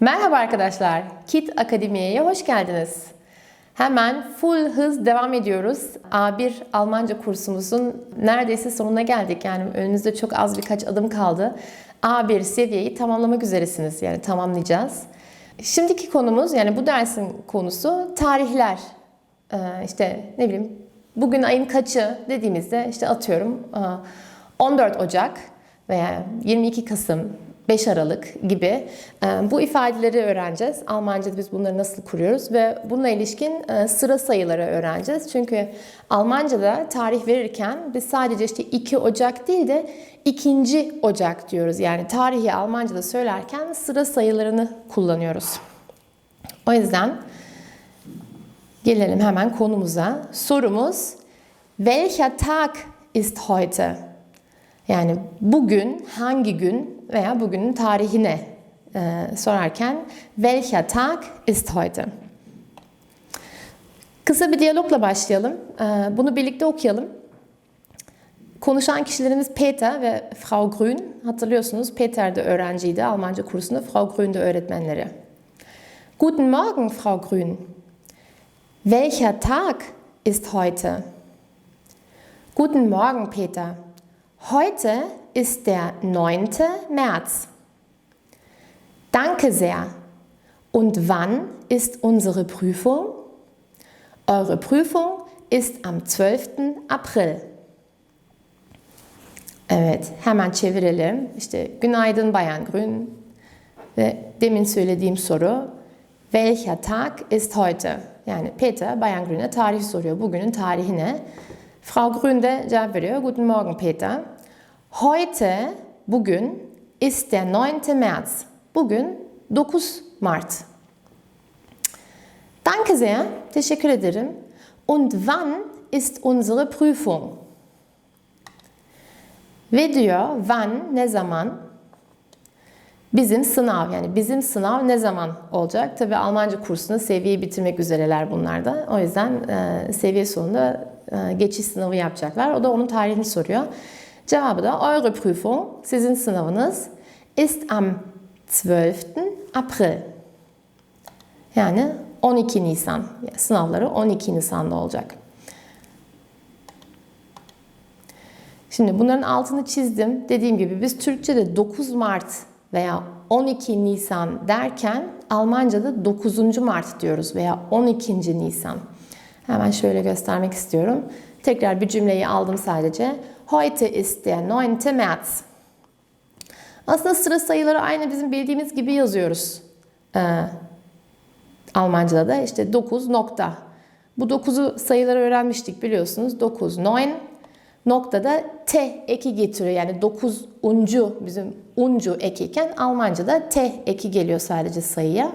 Merhaba arkadaşlar, Kit Akademi'ye hoş geldiniz. Hemen full hız devam ediyoruz. A1 Almanca kursumuzun neredeyse sonuna geldik. Yani önümüzde çok az birkaç adım kaldı. A1 seviyeyi tamamlamak üzeresiniz. Yani tamamlayacağız. Şimdiki konumuz yani bu dersin konusu tarihler. Ee, işte ne bileyim bugün ayın kaçı dediğimizde işte atıyorum 14 Ocak veya 22 Kasım 5 Aralık gibi e, bu ifadeleri öğreneceğiz. Almanca'da biz bunları nasıl kuruyoruz ve bununla ilişkin e, sıra sayıları öğreneceğiz. Çünkü Almanca'da tarih verirken biz sadece işte 2 Ocak değil de 2. Ocak diyoruz. Yani tarihi Almanca'da söylerken sıra sayılarını kullanıyoruz. O yüzden gelelim hemen konumuza. Sorumuz Welcher Tag ist heute? Yani bugün hangi gün veya bugünün tarihine e, sorarken welcher Tag ist heute? Kısa bir diyalogla başlayalım. E, bunu birlikte okuyalım. Konuşan kişilerimiz Peter ve Frau Grün. Hatırlıyorsunuz Peter de öğrenciydi Almanca kursunda, Frau Grün de öğretmenleri. Guten Morgen, Frau Grün. Welcher Tag ist heute? Guten Morgen, Peter. Heute ist der 9. März. Danke sehr. Und wann ist unsere Prüfung? Eure Prüfung ist am 12. April. Evet, hemen çevirelim. İşte günaydın Bayan Grün ve demin söylediğim soru Welcher Tag ist heute? Yani Peter Bayan Grün'e tarih soruyor. Bugünün tarihi ne? Frau Grün de cevap veriyor. Guten Morgen Peter. Heute, bugün, ist der 9. März. Bugün 9 Mart. Danke sehr, teşekkür ederim. Und wann ist unsere Prüfung? Ve diyor, wann, ne zaman? Bizim sınav, yani bizim sınav ne zaman olacak? Tabi Almanca kursunu seviyeyi bitirmek üzereler bunlar da. O yüzden e, seviye sonunda e, geçiş sınavı yapacaklar. O da onun tarihini soruyor. Cevabı da eure Prüfung, sizin sınavınız ist am 12. April. Yani 12 Nisan. Sınavları 12 Nisan'da olacak. Şimdi bunların altını çizdim. Dediğim gibi biz Türkçe'de 9 Mart veya 12 Nisan derken Almanca'da 9. Mart diyoruz veya 12. Nisan. Hemen şöyle göstermek istiyorum. Tekrar bir cümleyi aldım sadece. Heute ist der 9. März. Aslında sıra sayıları aynı bizim bildiğimiz gibi yazıyoruz. Ee, Almanca'da da işte 9 nokta. Bu 9'u sayıları öğrenmiştik biliyorsunuz. 9, 9 noktada T eki getiriyor. Yani 9 uncu bizim uncu ekiyken Almanca'da T eki geliyor sadece sayıya.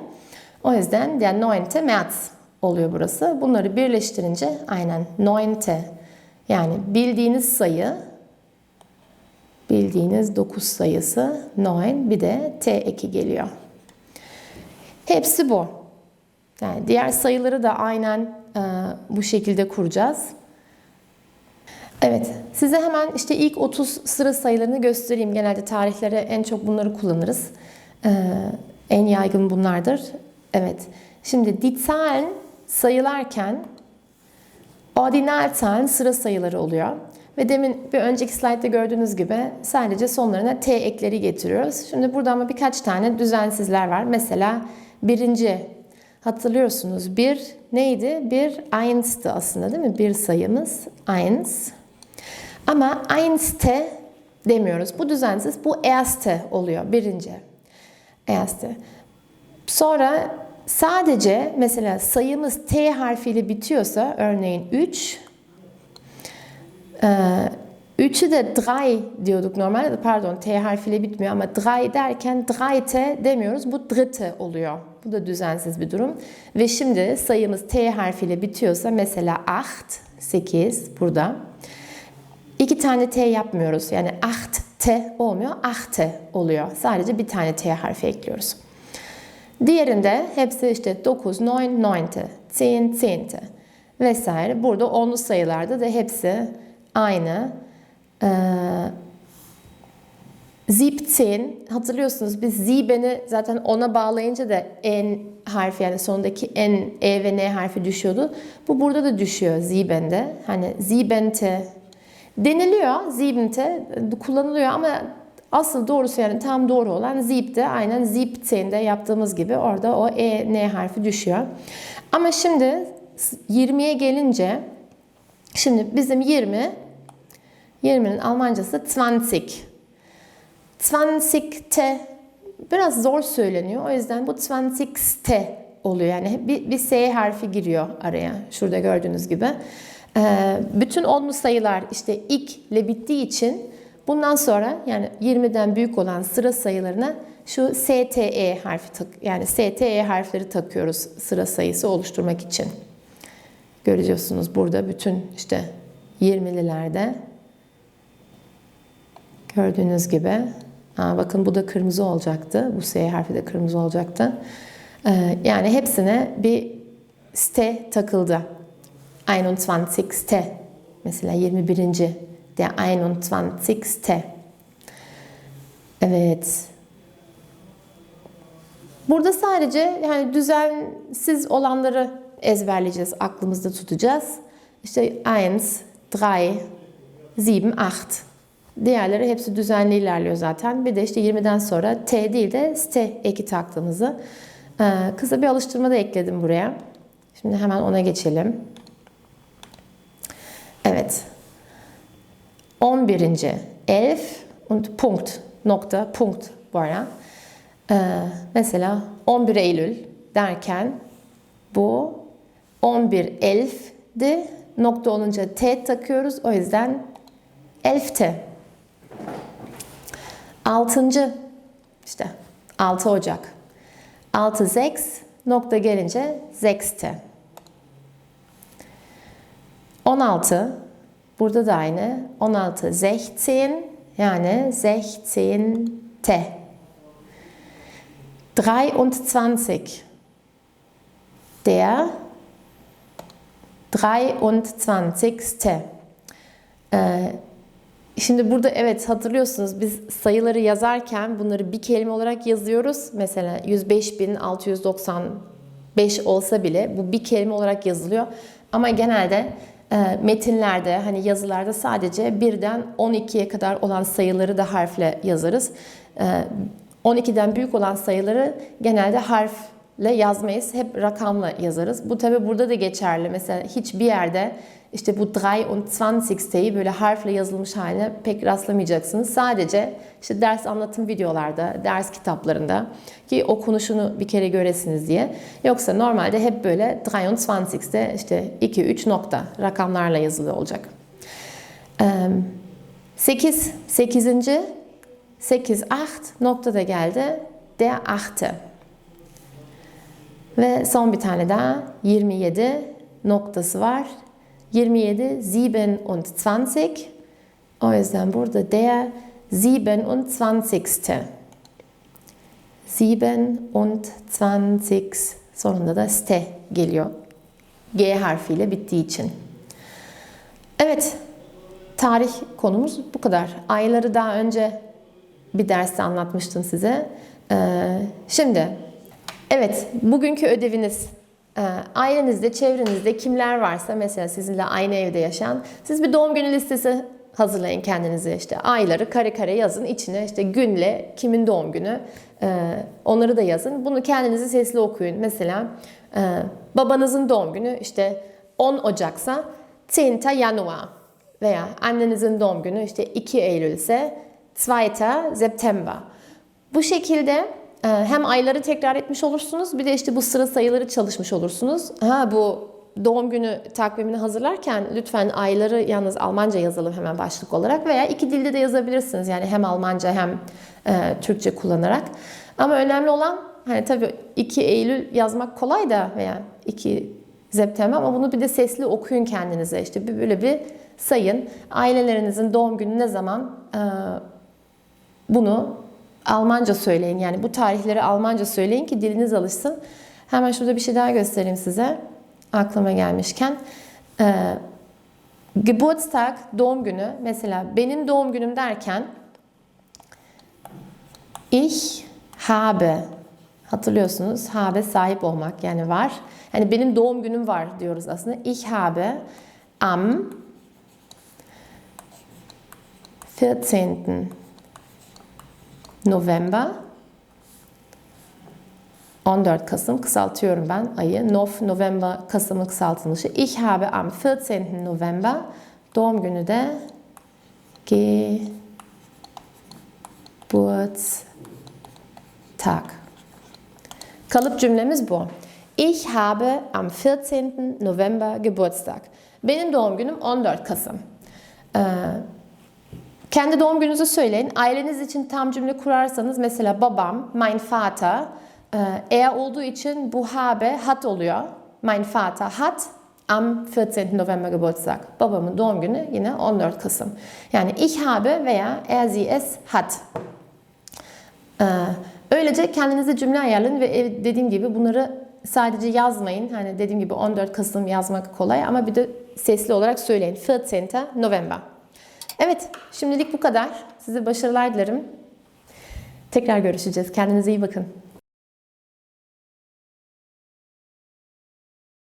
O yüzden der 9. März oluyor burası. Bunları birleştirince aynen 9 yani bildiğiniz sayı bildiğiniz 9 sayısı 9 bir de t eki geliyor. Hepsi bu. Yani diğer sayıları da aynen e, bu şekilde kuracağız. Evet, size hemen işte ilk 30 sıra sayılarını göstereyim. Genelde tarihlere en çok bunları kullanırız. E, en yaygın bunlardır. Evet, şimdi die Zahlen sayılarken Ordinalzahlen sıra sayıları oluyor. Ve demin bir önceki slaytta gördüğünüz gibi sadece sonlarına t ekleri getiriyoruz. Şimdi burada ama birkaç tane düzensizler var. Mesela birinci hatırlıyorsunuz bir neydi? Bir eins'tı aslında değil mi? Bir sayımız eins. Ama einste demiyoruz. Bu düzensiz bu erste oluyor. Birinci. Erste. Sonra sadece mesela sayımız T harfiyle bitiyorsa örneğin 3 3'ü de 3 diyorduk normalde pardon T harfiyle bitmiyor ama 3 derken 3T demiyoruz bu dritte oluyor. Bu da düzensiz bir durum. Ve şimdi sayımız T harfiyle bitiyorsa mesela 8, 8 burada. İki tane T yapmıyoruz. Yani 8T olmuyor, 8T oluyor. Sadece bir tane T harfi ekliyoruz. Diğerinde hepsi işte 9, 9, 9, 10, 10 vesaire. Burada onlu sayılarda da hepsi aynı. Ee, 17 hatırlıyorsunuz biz Sieben'i zaten ona bağlayınca da N harfi yani sondaki N, E ve N harfi düşüyordu. Bu burada da düşüyor Sieben'de. Hani Siebente deniliyor. Siebente kullanılıyor ama asıl doğrusu yani tam doğru olan Sieb'de aynen Siebzehn'de yaptığımız gibi orada o E, N harfi düşüyor. Ama şimdi 20'ye gelince şimdi bizim 20 20'nin Almancası 20. 20'te biraz zor söyleniyor. O yüzden bu 20'te oluyor. Yani bir, bir S harfi giriyor araya. Şurada gördüğünüz gibi. Ee, bütün onlu sayılar işte ilk ile bittiği için bundan sonra yani 20'den büyük olan sıra sayılarına şu STE harfi tak yani STE harfleri takıyoruz sıra sayısı oluşturmak için. Görüyorsunuz burada bütün işte 20'lilerde gördüğünüz gibi Aa, bakın bu da kırmızı olacaktı. Bu S harfi de kırmızı olacaktı. Ee, yani hepsine bir ste takıldı. 21. ste. Mesela 21. Der 21. ste. Evet. Burada sadece yani düzensiz olanları ezberleyeceğiz, aklımızda tutacağız. İşte 1, 3, 7, 8. Diğerleri hepsi düzenli ilerliyor zaten. Bir de işte 20'den sonra T değil de ST eki taktığımızı ee, kısa bir alıştırma da ekledim buraya. Şimdi hemen ona geçelim. Evet. 11. Elf und Punkt. Nokta, Punkt bu ara. Ee, mesela 11 Eylül derken bu 11 Elf'di. Nokta olunca T takıyoruz. O yüzden Elf'te. Altıncı işte 6 Ocak. 6 6 nokta gelince sechste. 16 burada da aynı. 16 16 yani 16te. 23 der 23. Ee, Şimdi burada evet hatırlıyorsunuz biz sayıları yazarken bunları bir kelime olarak yazıyoruz. Mesela 105.695 olsa bile bu bir kelime olarak yazılıyor. Ama genelde metinlerde hani yazılarda sadece birden 12'ye kadar olan sayıları da harfle yazarız. E, 12'den büyük olan sayıları genelde harfle yazmayız. Hep rakamla yazarız. Bu tabi burada da geçerli. Mesela hiçbir yerde işte bu 23'teyi böyle harfle yazılmış haline pek rastlamayacaksınız. Sadece işte ders anlatım videolarda, ders kitaplarında ki okunuşunu bir kere göresiniz diye. Yoksa normalde hep böyle 23'te işte 2, 3 nokta rakamlarla yazılı olacak. 8, 8. 8, 8 nokta da geldi. Der 8. Ve son bir tane daha 27 noktası var. 27, 27. O yüzden burada der 27. 27 sonunda da ste geliyor. G harfiyle bittiği için. Evet, tarih konumuz bu kadar. Ayları daha önce bir derste anlatmıştım size. Ee, şimdi, evet, bugünkü ödeviniz ee, ailenizde, çevrenizde kimler varsa mesela sizinle aynı evde yaşayan siz bir doğum günü listesi hazırlayın kendinize işte ayları kare kare yazın içine işte günle kimin doğum günü e, onları da yazın. Bunu kendinizi sesli okuyun. Mesela e, babanızın doğum günü işte 10 Ocaksa 10 Januar veya annenizin doğum günü işte 2 Eylül ise 2 September. Bu şekilde hem ayları tekrar etmiş olursunuz bir de işte bu sıra sayıları çalışmış olursunuz. Ha bu doğum günü takvimini hazırlarken lütfen ayları yalnız Almanca yazalım hemen başlık olarak veya iki dilde de yazabilirsiniz. Yani hem Almanca hem e, Türkçe kullanarak. Ama önemli olan hani tabii 2 Eylül yazmak kolay da veya 2 September ama bunu bir de sesli okuyun kendinize. İşte bir böyle bir sayın. Ailelerinizin doğum günü ne zaman e, bunu Almanca söyleyin. Yani bu tarihleri Almanca söyleyin ki diliniz alışsın. Hemen şurada bir şey daha göstereyim size. Aklıma gelmişken. Ee, Geburtstag, doğum günü. Mesela benim doğum günüm derken Ich habe. Hatırlıyorsunuz habe sahip olmak yani var. Yani benim doğum günüm var diyoruz aslında. Ich habe am 14. November 14 Kasım kısaltıyorum ben ayı. Nov, November, Kasım'ın kısaltılmışı. Ich habe am 14. November doğum günü de Geburtstag. Kalıp cümlemiz bu. Ich habe am 14. November Geburtstag. Benim doğum günüm 14 Kasım. Ee, kendi doğum gününüzü söyleyin. Aileniz için tam cümle kurarsanız mesela babam, mein Vater, e, er olduğu için bu habe hat oluyor. Mein Vater hat am 14. November Geburtstag. Babamın doğum günü yine 14 Kasım. Yani ich habe veya er sie es hat. Ee, Öylece kendinize cümle ayarlayın ve dediğim gibi bunları sadece yazmayın. Hani dediğim gibi 14 Kasım yazmak kolay ama bir de sesli olarak söyleyin. 14. November. Evet, şimdilik bu kadar. Size başarılar dilerim. Tekrar görüşeceğiz. Kendinize iyi bakın.